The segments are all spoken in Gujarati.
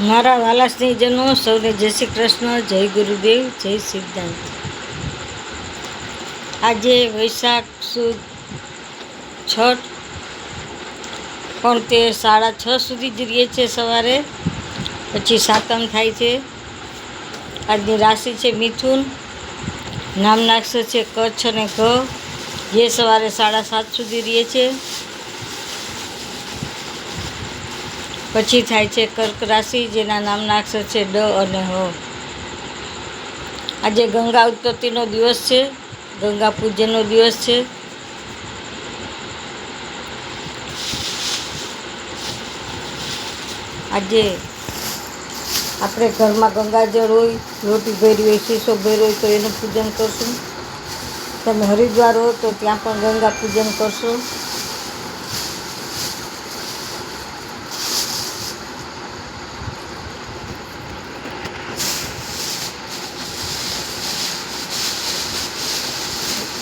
મારા વાલા સ્નેહીજનો, સૌને જય શ્રી કૃષ્ણ, જય ગુરુદેવ, જય સિદ્ધાંત. આજે વૈશાખ સુદ છઠ, પણ તે સાડા છ સુધી જ રહીએ છે સવારે, પછી સાતમ થાય છે. આજની રાશિ છે મિથુન નામનાક્ષર છે કચ્છ અને ઘ. જે સવારે સાડા સાત સુધી રહીએ છે પછી થાય છે કર્ક રાશિ, જેના નામના અક્ષર છે ડ અને હ. આજે ગંગા ઉત્પત્તિનો દિવસ છે, ગંગા પૂજનનો દિવસ છે. આજે આપણે ઘરમાં ગંગાજળ હોય લોટી ભરી હોય, શીશો ભેર હોય તો એનું પૂજન કરશું. તમે હરિદ્વાર હો તો ત્યાં પણ ગંગા પૂજન કરશો.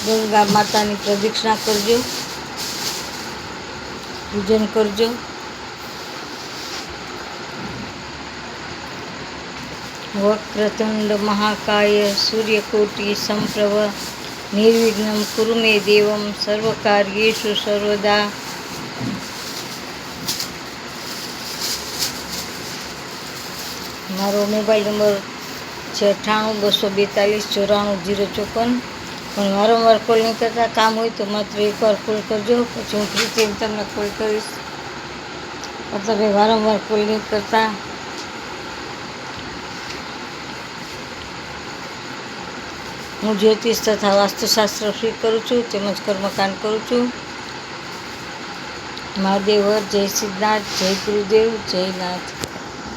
ગંગા માતાની પ્રદક્ષિણા કરજો. પૂજન કરજો. વક્રતુંડ મહાકાય સૂર્યકોટી સંપ્રભ નિર્વિઘ્નમ કુરુ મે દેવમ સર્વકાર્યેષુ સર્વદા. મારો મોબાઈલ નંબર છે અઠ્ઠાણું, બસો બેતાલીસ, ચોરાણું, જીરો ચોપન. પણ વારંવાર કોલ નહીં કરતા, કામ હોય તો માત્ર એકવાર કોલ કરજો, પછી હું ફ્રી થઈને તમને કોલ કરીશ. મતલબ તમે વારંવાર કોલ નહીં કરતા. હું જ્યોતિષ તથા વાસ્તુશાસ્ત્ર ફ્રી કરું છું, તેમજ કર્મકાંડ કરું છું. મહાદેવ જય સિદ્ધનાથ જય ગુરુદેવ, જય નાથ.